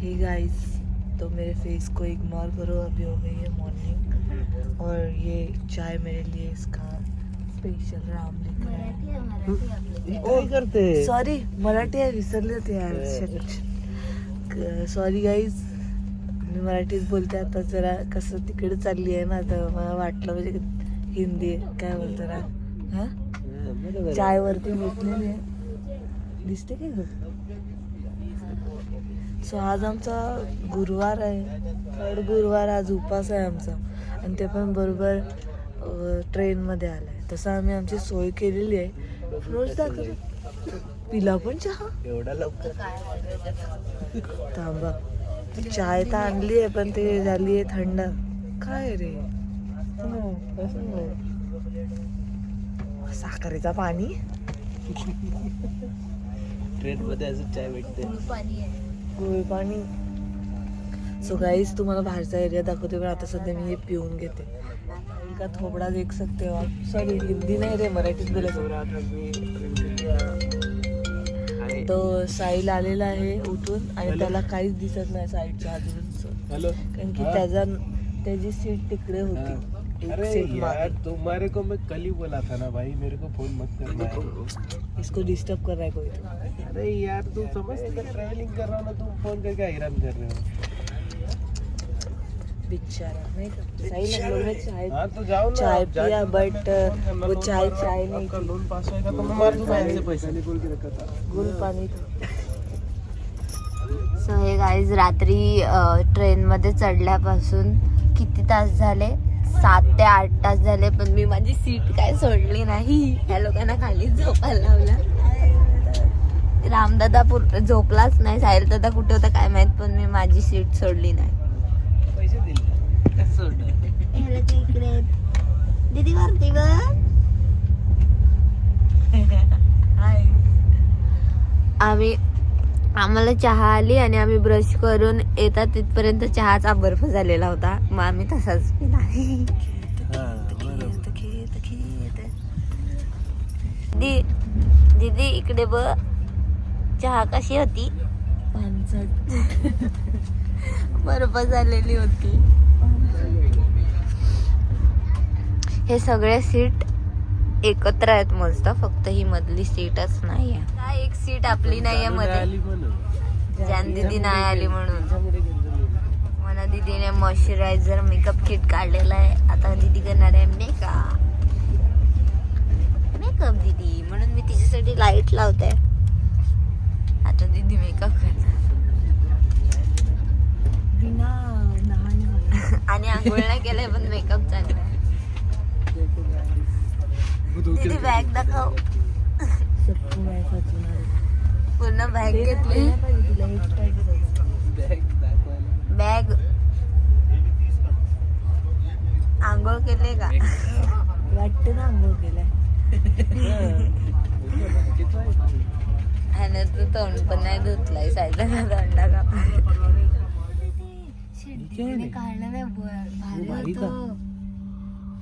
Hey guys तो मेरे face को इग्नोर करो अभी हो गई है मॉर्निंग और ये चाय मेरे लिए इसका स्पेशल राम लिख है। करते? सॉरी मराठी आहे विसरले होते यार सॉरी गाईज मी मराठीत बोलते आता जरा कसं तिकडे चालली आहे ना तर मला वाटलं म्हणजे हिंदी. काय बोलतो ना हा? बरोबर चाय वरती घेतलेली आहे. दिसते काय सो आज आमचा गुरुवार आहे. थर्ड गुरुवार आज उपास आहे आमचा. आणि ते पण बरोबर ट्रेनमध्ये आलाय. तसं आम्ही आमची सोय केलेली आहे. रोज दाखव पिला पण चहा. एवढा लवकर? थांबा. चाय तर आणली आहे पण ते झाली आहे थंड. काय रे? हो, नाही? साखरेचा पाणी? ट्रेन मध्ये असं चाय भेटते. गोळ पाणी. सो गाईज तुम्हाला बाहेरचा एरिया दाखवते पण आता सध्या मी हे पिऊन घेते. का थोबडा देख सकते हो सॉरी हिंदी नाही रे मराठीत बोलायचं तो साईल आलेला आहे उठून आणि त्याला काहीच दिसत नाही साईडच्या आजूबाजूचं. कारण की त्याचा त्याची सीट तिकडे होती. अरे यार तुम्हारे को मैं कल ही बोला था ना भाई मेरे को फोन मत करना। है इसको डिस्टर्ब कर रहा है कोई तो। अरे यार तू समझते का ट्रैवलिंग कर रहा हूँ ना तुम फोन करके हैरान कर रहे हो। बेचारा नहीं का साहिल हम लोग ने चाय हाँ तो जाओ ना चाय पिया बट वो चाय चाय नहीं थी। लोन पास होएगा तो मैं मार दूंगा ऐसे पैसे। बोल के रखा था। गुल पानी था सो हे गाईज रात्री ट्रेनमध्ये चढल्यापासून किती तास झाले? सात ते आठ तास झाले पण मी माझी सीट काय सोडली नाही. ह्या लोकांना खाली झोपायला लावला. रामदादा झोपलाच नाही साहिल दादा कुठे होता काय माहीत पण मी माझी सीट सोडली नाही. दीदी वरती हाय. आम्ही आम्हाला चहा आली आणि आम्ही ब्रश करून येतात तिथपर्यंत चहाचा बर्फ झालेला होता. मग आम्ही तसाच पिला हां बरोबर. खेत खेत दी दीदी इकडे बघ. चहा कशी होती? बर्फ झालेली होती. हे सगळे सीट एकत्र आहेत मस्त फक्त ही मधली सीटच नाही आहे काय एक सीट आपली नाही आहे मध्ये आली म्हणून. जान दीदी नाही आली म्हणून. मला दीदीने मॉइश्चरायझर मेकअप किट काढलेला आहे. आता दीदी करणार आहे मेकअप मेकअप दीदी. म्हणून मी तिच्यासाठी लाइट लावते. आता दीदी मेकअप करणार. आणि आंघोळ नाही केलंय पण मेकअप चालू दीदी बॅग दाखव. पूर्ण बॅग घेतली. बॅग आंघोळ केले का? वाटतं ना आंघोळ केलाय. तू तोंड पण नाही धुतलाय सायदा तोंडा का काढलं नाही भारी? होतं.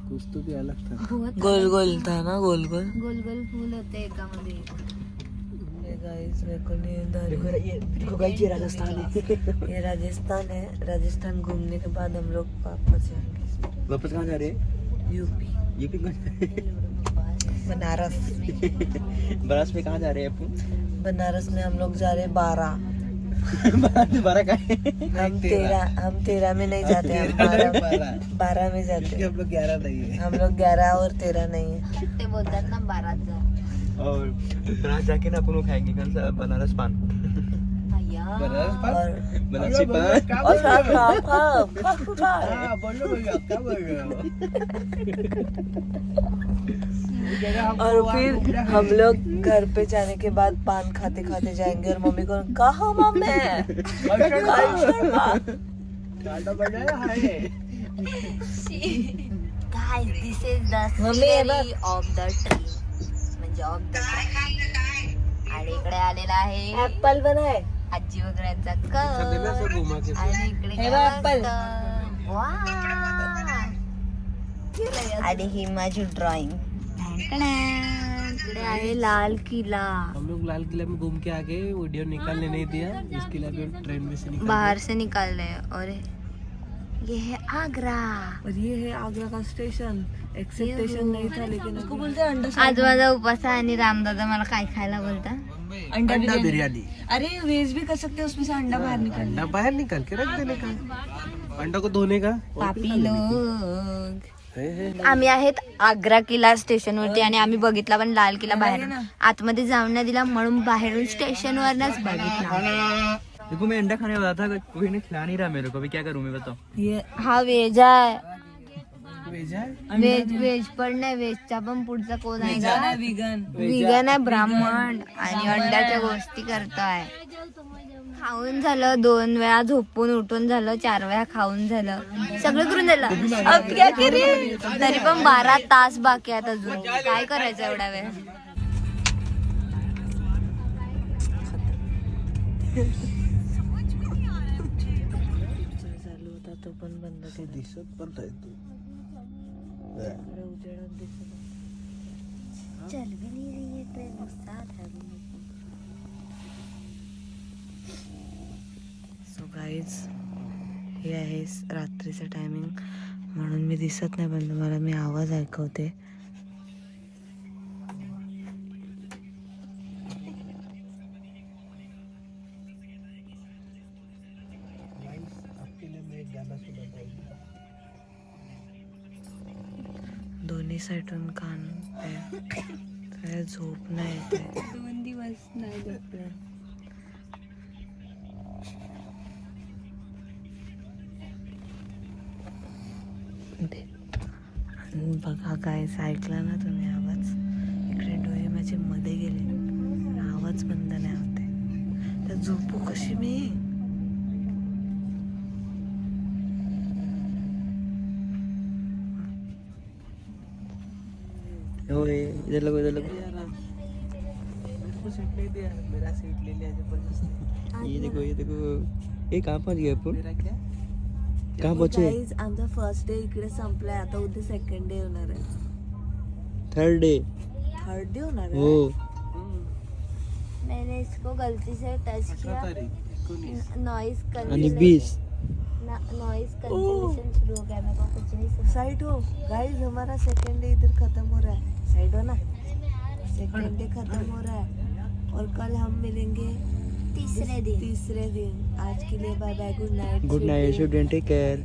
कुछ तो भी अलग था। बहुत गोल गोल था। ना गोल गोल? गोल गोल फूल होते एकामध्ये गाइस मेरे को नींद आ रही है। राजस्थान ये राजस्थान है। राजस्थान घूमने के बाद हम लोग वापस जाएँगे। वापस कहाँ जा रहे हैं? यूपी। ये भी बनारस। बनारस में कहाँ जा रहे हैं अपन? बनारस में हम लोग जा रहे हैं बारह बनारस बारह का है हम तेरह हम तेरह में नहीं जाते हम बारह बारह। बारह में जाते. हैं हम लोग ग्यारह नहीं है. हम लोग ग्यारह और तेरह नहीं है. ते बोलतात ना बाराचा और बनारस जाके ना अपन वो खाएंगे कौन सा बनारस पान. अय्या बनारस पान और बनारसी पान और खा खा खा खा खा हाँ, बोलो भैया क्या बोल रहे हो और फिर हम लोग घर पे जाने के बाद पान खाते खाते जाएंगे और मम्मी को कहा मम्मी? काय दिस इज द मम्मी, हे बघ. सिनरी ऑफ द ट्री म्हणजे ऑफ द आणि इकडे आलेला आहे. ऍपल बनाए। आजी वगैरेचा कप आणि इकडे हे. आणि ही माझी ड्रॉइंग इकडे आहे लाल किल्ला. हम लोग लाल किला में घूम के आ गए वीडियो निकालने नहीं दिया। इसके लिए अभी ट्रेन में से निकल बाहर से निकाल रहे हैं और ये है आगरा। और ये है आगरा का स्टेशन एक्सेप्टेशन नहीं था लेकिन उसको बोलते हैं अंडा आज माझा उपास आहे आणि रामदादा मला काय खायला बोलता? अंडा अंडा बिरयानी अरे वेज भी कर सकते हैं उसमें से अंडा बाहर निकाल. अंडा बाहर निकाल के रख देने का? अंडा को धोने का? पापी लोग. हे, हे. आम्ही आहेत आग्रा किल्ला स्टेशन वरती आणि आम्ही बघितला पण लाल किल्ला बाहेर. आतमध्ये जाऊन नाही दिला म्हणून बाहेरून स्टेशन वरनच बघितला. देखो मैं अंडा खाने वाला था कोई ने खिला नहीं रहा मेरे को अभी क्या करूं मैं बताओ? ये हा व्हेज आहे. वेज आहे? व्हेज व्हेज पण नाही व्हेजचा पण पुढचा कोण आहे का विगन विगन आहे ब्राह्मण आणि अंड्याच्या गोष्टी करताय. खाऊन झालं दोन वेळा झोपून उठून झालं चार वेळा खाऊन झालं. सगळं करून झालं अब क्या करें? तरी पण बारा तास बाकी आहेत अजून. काय करायचं एवढा वेळ? चालू होता तो पण बंद दिसत पण नाही तू इकडे उजेडात दिसत होता. चल भी नहीं रही है ट्रेन सो गाईज हे आहे रात्रीचं टायमिंग म्हणून मी दिसत नाही पण तुम्हाला मी आवाज ऐकवते आपके लिए मैं एक गाना सुनाता हूँ दोन्ही साईडून कान. काय झोप नाही येते. दोन दिवस नाही झोपले. बघा काय ऐकला ना तुम्ही आवाज? इकडे डोळे माझे मध्ये गेले. आवाज बंद नाही होते तर झोपू कशी मी? ओए इधर लगो इधर लगो। सीट नहीं दिया मेरा सीट ले लिया ज़बरदस्ती ये देखो ये देखो। ये कहाँ पहुँच गए अपन मेरा क्या? कहाँ पहुँचे? आमचा फ़र्स्ट डे इकडे संपलाय आता उद्या सेकंड डे होणार आहे थर्ड डे थर्ड डे होणार आहे हो मैंने इसको गलती से टच किया। आणि बीस। नॉइस कैंसिलेशन शुरू हो गया मेरे को कुछ नहीं सुना साइड हो। गाइस हमारा सेकंड डे इधर खत्म हो रहा है। साइड हो ना? सेकंड डे खत्म हो रहा है। और कल हम मिलेंगे तीसरे दिन। तीसरे दिन। आज के लिए bye bye good night good night student take care